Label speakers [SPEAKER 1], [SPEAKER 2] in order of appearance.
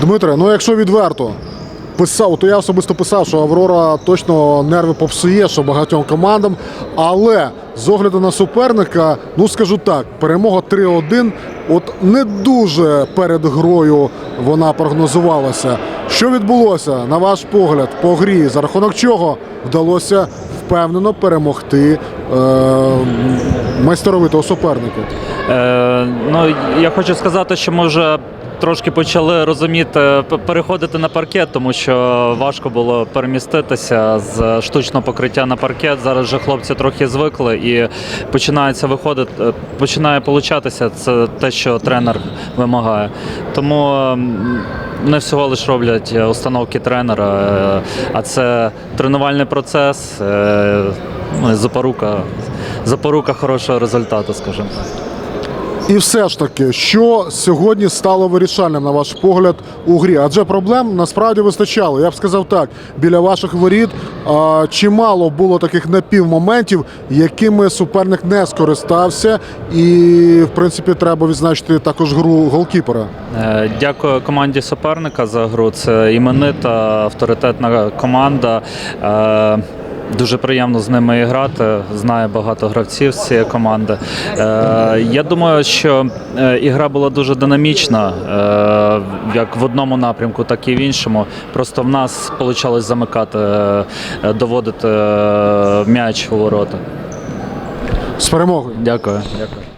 [SPEAKER 1] Дмитре, ну якщо відверто, писав, то я особисто писав, що Аврора точно нерви попсує, що багатьом командам. Але з огляду на суперника, ну скажу так, перемога 3-1, от не дуже перед грою вона прогнозувалася. Що відбулося, на ваш погляд, по грі, за рахунок чого вдалося впевнено перемогти е, майстеровитого суперника?
[SPEAKER 2] Е, ну, я хочу сказати, що ми вже трошки почали розуміти, переходити на паркет, тому що важко було переміститися з штучного покриття на паркет. Зараз вже хлопці трохи звикли і починається виходити, е, починає получатися це те, що тренер вимагає. Тому не всього лише роблять установки тренера, е, а це тренувальний процес, е, ну, запорука, запорука хорошого результату, скажімо.
[SPEAKER 1] І все ж таки, що сьогодні стало вирішальним, на ваш погляд, у грі? Адже проблем насправді вистачало. Я б сказав так, біля ваших воріт а, чимало було таких напівмоментів, якими суперник не скористався. І, в принципі, треба відзначити також гру голкіпера.
[SPEAKER 2] Е, Дякую команді суперника за гру. Це іменита, авторитетна команда. Дуже приємно з ними грати. Знає багато гравців з цієї команди. Е, Я думаю, що е, ігра була дуже динамічна, е, як в одному напрямку, так і в іншому. Просто в нас вийшло замикати, доводити м'яч у ворота.
[SPEAKER 1] З перемогою.
[SPEAKER 2] Дякую. Дякую.